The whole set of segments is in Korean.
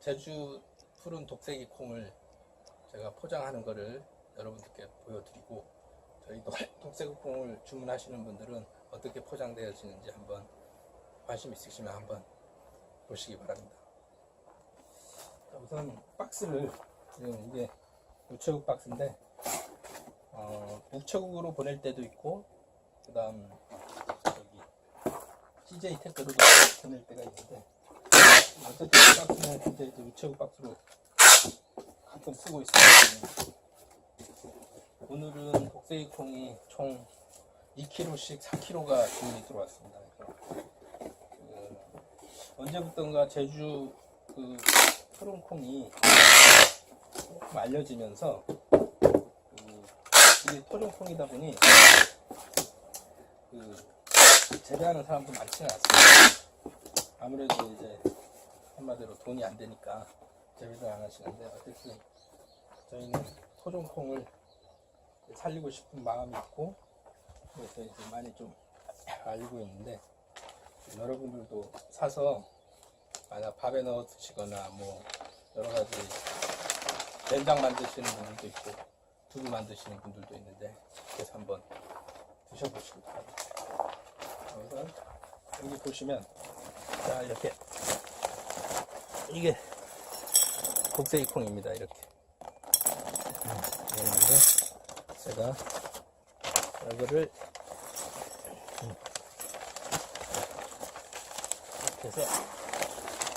제주 푸른 독세기 콩을 제가 포장하는 거를 여러분들께 보여드리고 저희 독- 독세기 콩을 주문하시는 분들은 어떻게 포장되어지는지 한번 관심 있으시면 한번 보시기 바랍니다. 자, 우선 박스를 지금 이게 우체국 박스인데 어, 우체국으로 보낼 때도 있고 그 다음 여기 CJ 택배로도 보낼 때가 있는데 이 박스는 이제 이제 우체국 박스로 가끔 쓰고 있습니다. 오늘은 복세기 콩이 총 2kg씩 4kg가 주문이 들어왔습니다. 그 언제부턴가 제주 그 푸른 콩이 조금 알려지면서 그 이게 토종 콩이다 보니 그 재배하는 사람도 많지는 않습니다. 아무래도 이제 한마디로 돈이 안 되니까 재배를 안 하시는데 어쨌든 저희는 토종 콩을 살리고 싶은 마음이 있고 그래서 이제 많이 좀 알고 있는데 여러분들도 사서 만약 밥에 넣어 드시거나 뭐 여러 가지 된장 만드시는 분들도 있고 두부 만드시는 분들도 있는데 그래서 한번 드셔보시기 바랍니다. 여기 보시면 자 이렇게 이게 곡세기 콩입니다 이렇게 이런데 제가 이거를 음, 이렇게 해서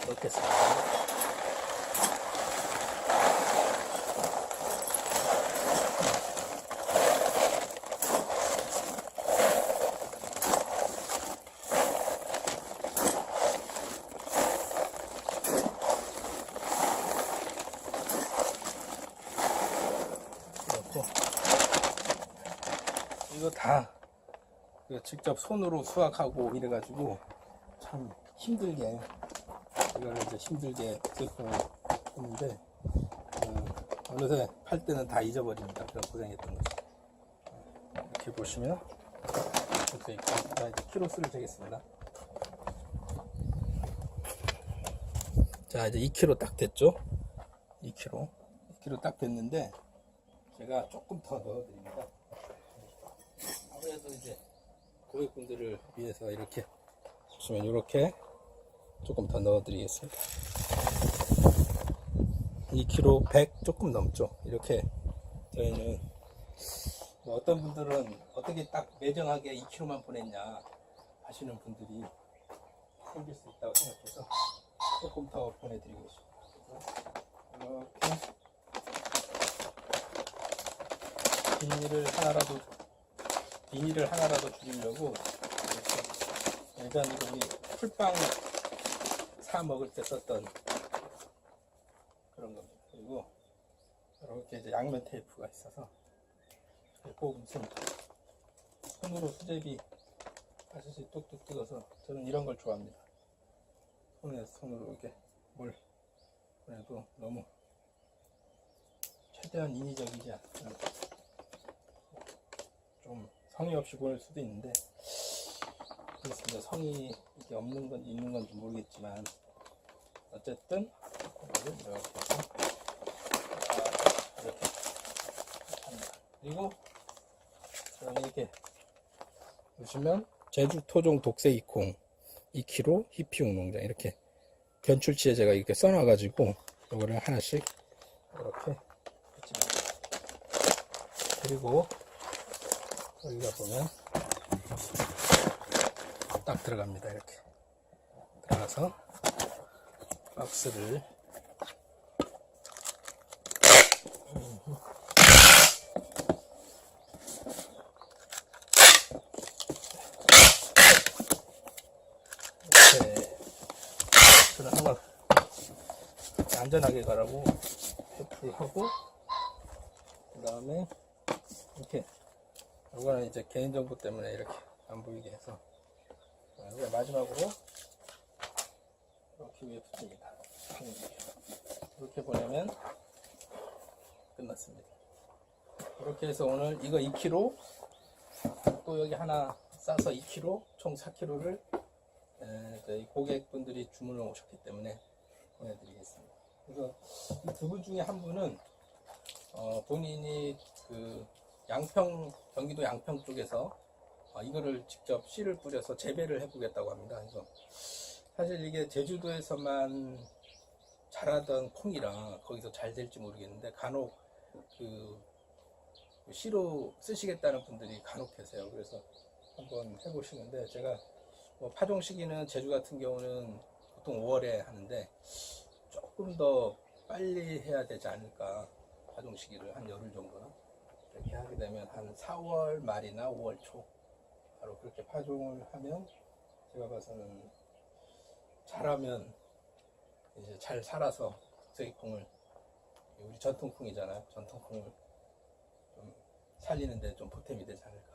넣겠습니다. 넣고 이거 다그 직접 손으로 수확하고 이래가지고 참 힘들게 이걸 이제 힘들게 제품을 했는데 어, 어느새 팔 때는 다 잊어버립니다. 그런 고생했던 거죠. 어, 이렇게 보시면 이렇게 있고 자 이제 키로수를 재겠습니다. 자 이제 2kg 딱 됐죠? 2kg 2kg 딱 됐는데 제가 조금 더 넣어드립니다. 아무래도 이제 고객분들을 위해서 이렇게 보시면 이렇게 조금 더 넣어 드리겠습니다. 2kg 100 조금 넘죠. 이렇게 저희는 뭐 어떤 분들은 어떻게 딱 매정하게 2kg만 보냈냐 하시는 분들이 생길 수 있다고 생각해서 조금 더 보내드리고 싶습니다. 그래서 이렇게 비닐을 하나라도 비닐을 하나라도 줄이려고 이렇게 예전에 우리 풀빵 사 먹을 때 썼던 그런 겁니다. 그리고 이렇게 이제 양면 테이프가 있어서 꼭 무슨 손으로 수제비 하듯이 뚝뚝 뜯어서 저는 이런 걸 좋아합니다. 손에 손으로 이렇게 뭘 그래도 너무 최대한 인위적이지 않는 좀 성의 없이 보일 수도 있는데 그렇습니다. 성이 이게 없는 건 있는 건지 모르겠지만 어쨌든 이렇게 이렇게 합니다. 그리고 이렇게 보시면 제주 토종 독세기 콩 2kg 히피용 농장 이렇게 견출치에 제가 이렇게 써놔가지고 이거를 하나씩 이렇게. 그리고 여기가 보면 딱 들어갑니다. 이렇게 들어가서 박스를 이렇게 저는 한번 안전하게 가라고 테이프를 하고 그 다음에 이렇게 이거는 이제 개인정보 때문에 이렇게 안 보이게 해서 자, 이거 마지막으로 이렇게 위에 붙입니다. 이렇게 보내면 끝났습니다. 이렇게 해서 오늘 이거 2kg 또 여기 하나 싸서 2kg 총 4kg를 저희 고객분들이 주문을 오셨기 때문에 보내드리겠습니다. 그래서 이 두 분 중에 한 분은 어, 본인이 그 양평 경기도 양평 쪽에서 어, 이거를 직접 씨를 뿌려서 재배를 해보겠다고 합니다. 그래서 사실 이게 제주도에서만 자라던 콩이라 거기서 잘 될지 모르겠는데 간혹 그 씨로 쓰시겠다는 분들이 간혹 계세요. 그래서 한번 해보시는데 제가 뭐 파종 시기는 제주 같은 경우는 보통 5월에 하는데 조금 더 빨리 해야 되지 않을까 파종 시기를 한 열흘 정도는 이렇게 하게 되면 한 4월 말이나 5월 초 바로 그렇게 파종을 하면 제가 봐서는 잘하면 이제 잘 살아서 국세기콩을 우리 전통콩이잖아요. 전통콩을 좀 살리는데 좀 보탬이 되지 않을까